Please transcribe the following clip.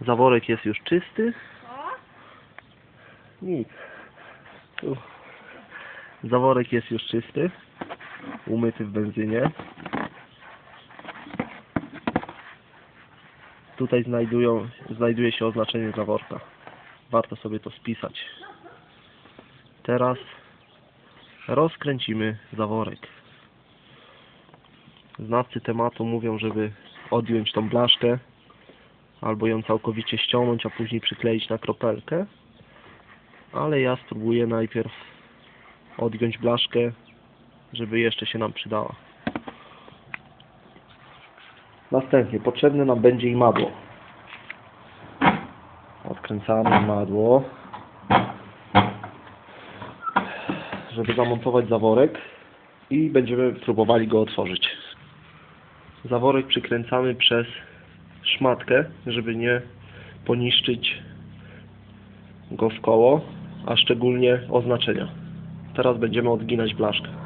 Zaworek jest już czysty. Nic. Zaworek jest już czysty. Umyty w benzynie. Tutaj znajdują, znajduje się oznaczenie zaworka. Warto sobie to spisać. Teraz rozkręcimy zaworek. Znawcy tematu mówią, żeby odjąć tą blaszkę albo ją całkowicie ściągnąć, a później przykleić na kropelkę ale ja spróbuję najpierw odgiąć blaszkę, żeby jeszcze się nam przydała. Następnie potrzebne nam będzie i madło. Odkręcamy madło, żeby zamontować zaworek i będziemy próbowali go otworzyć. Zaworek przykręcamy przez szmatkę, żeby nie poniszczyć go w koło, a szczególnie oznaczenia. Teraz będziemy odginać blaszkę.